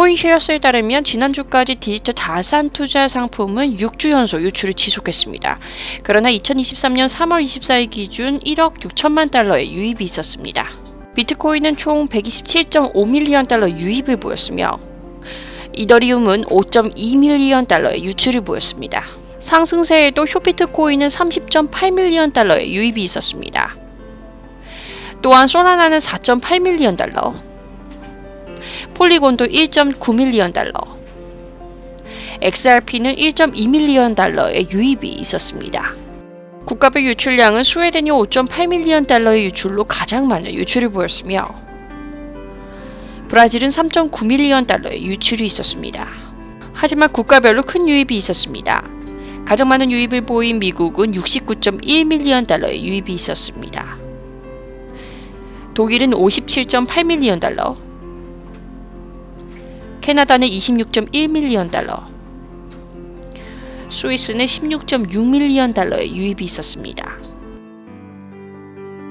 코인쉐어스에 따르면 지난주까지 디지털 다산 투자 상품은 6주 연속 유출을 지속했습니다. 그러나 2023년 3월 24일 기준 1억 6천만 달러의 유입이 있었습니다. 비트코인은 총 127.5밀리언 달러 유입을 보였으며 이더리움은 5.2밀리언 달러의 유출을 보였습니다. 상승세에도 쇼피트코인은 30.8밀리언 달러의 유입이 있었습니다. 또한 소라나는 4.8밀리언 달러, 폴리곤도 1.9밀리언 달러, XRP는 1.2밀리언 달러의 유입이 있었습니다. 국가별 유출량은 스웨덴이 5.8밀리언 달러의 유출로 가장 많은 유출을 보였으며 브라질은 3.9밀리언 달러의 유출이 있었습니다. 하지만 국가별로 큰 유입이 있었습니다. 가장 많은 유입을 보인 미국은 69.1밀리언 달러의 유입이 있었습니다. 독일은 57.8밀리언 달러, 캐나다는 26.1밀리언 달러, 스위스는 16.6밀리언 달러의 유입이 있었습니다.